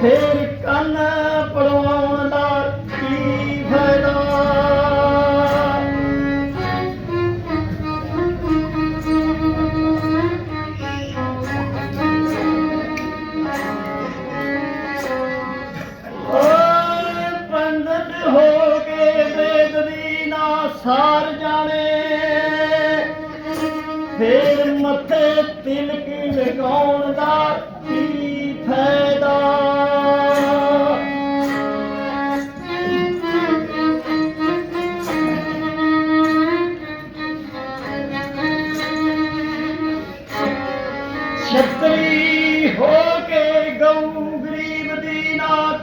ter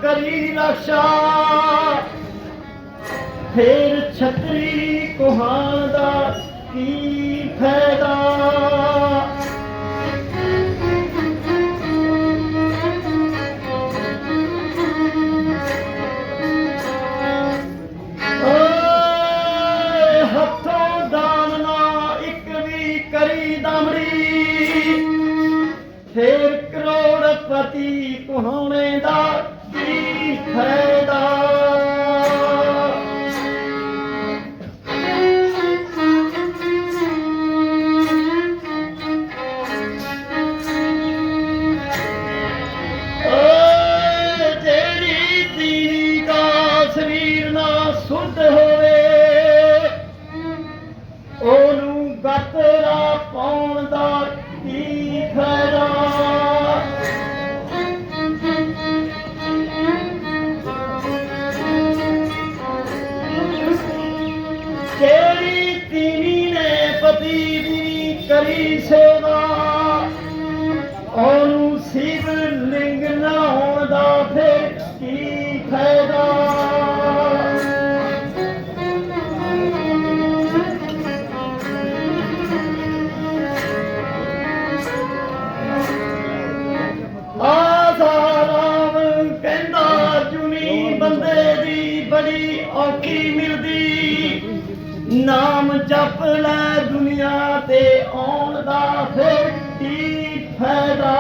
ਕਰੀ ਰਖਸ਼ਾ ਫੇਰ ਛਤਰੀ ਕੋਹਾਂ ਦਾ ਕੀ ਫਾਇਦਾ? ਕਰੀ ਸੇਵਾ। ਉਹਨੂੰ ਸਿਰ ਲਿੰਗ ਨਾ ਹੁੰਦਾ ਫੇਰ ਕੀ ਫਾਇਦਾ? ਆਜ਼ਾਰਾਮ ਕਹਿੰਦਾ ਜੁਨੀ ਬੰਦੇ ਦੀ ਬੜੀ ਔਖੀ ਮਿਲਦੀ। ਨਾਮ ਜਪ ਲੈ ਦੁਨੀਆ ਤੇ ਫੇਰ ਕੀ ਫਾਇਦਾ?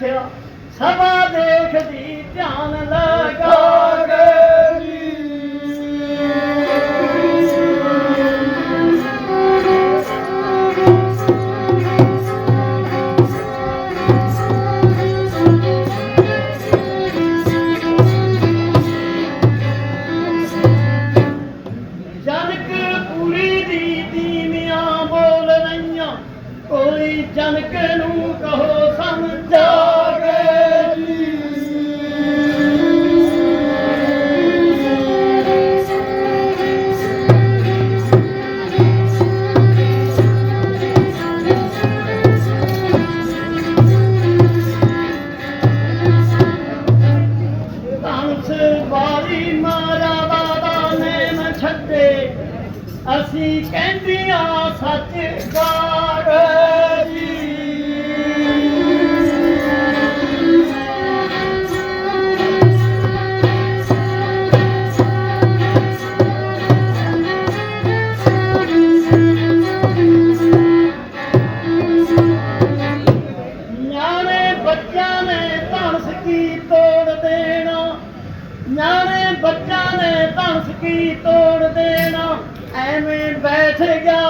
ਬੈਠਿਆ ਸਭਾ ਦੇਖਦੀ ਧਿਆਨ ਲਗਾ ਅਸੀਂ ਕਹਿੰਦੀਆਂ ਸੱਚ ਗਾ take out.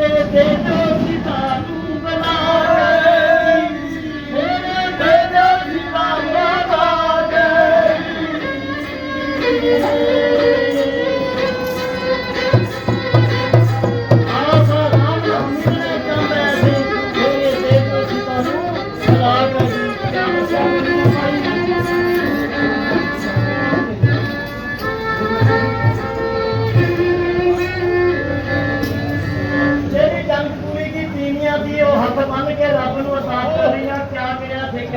de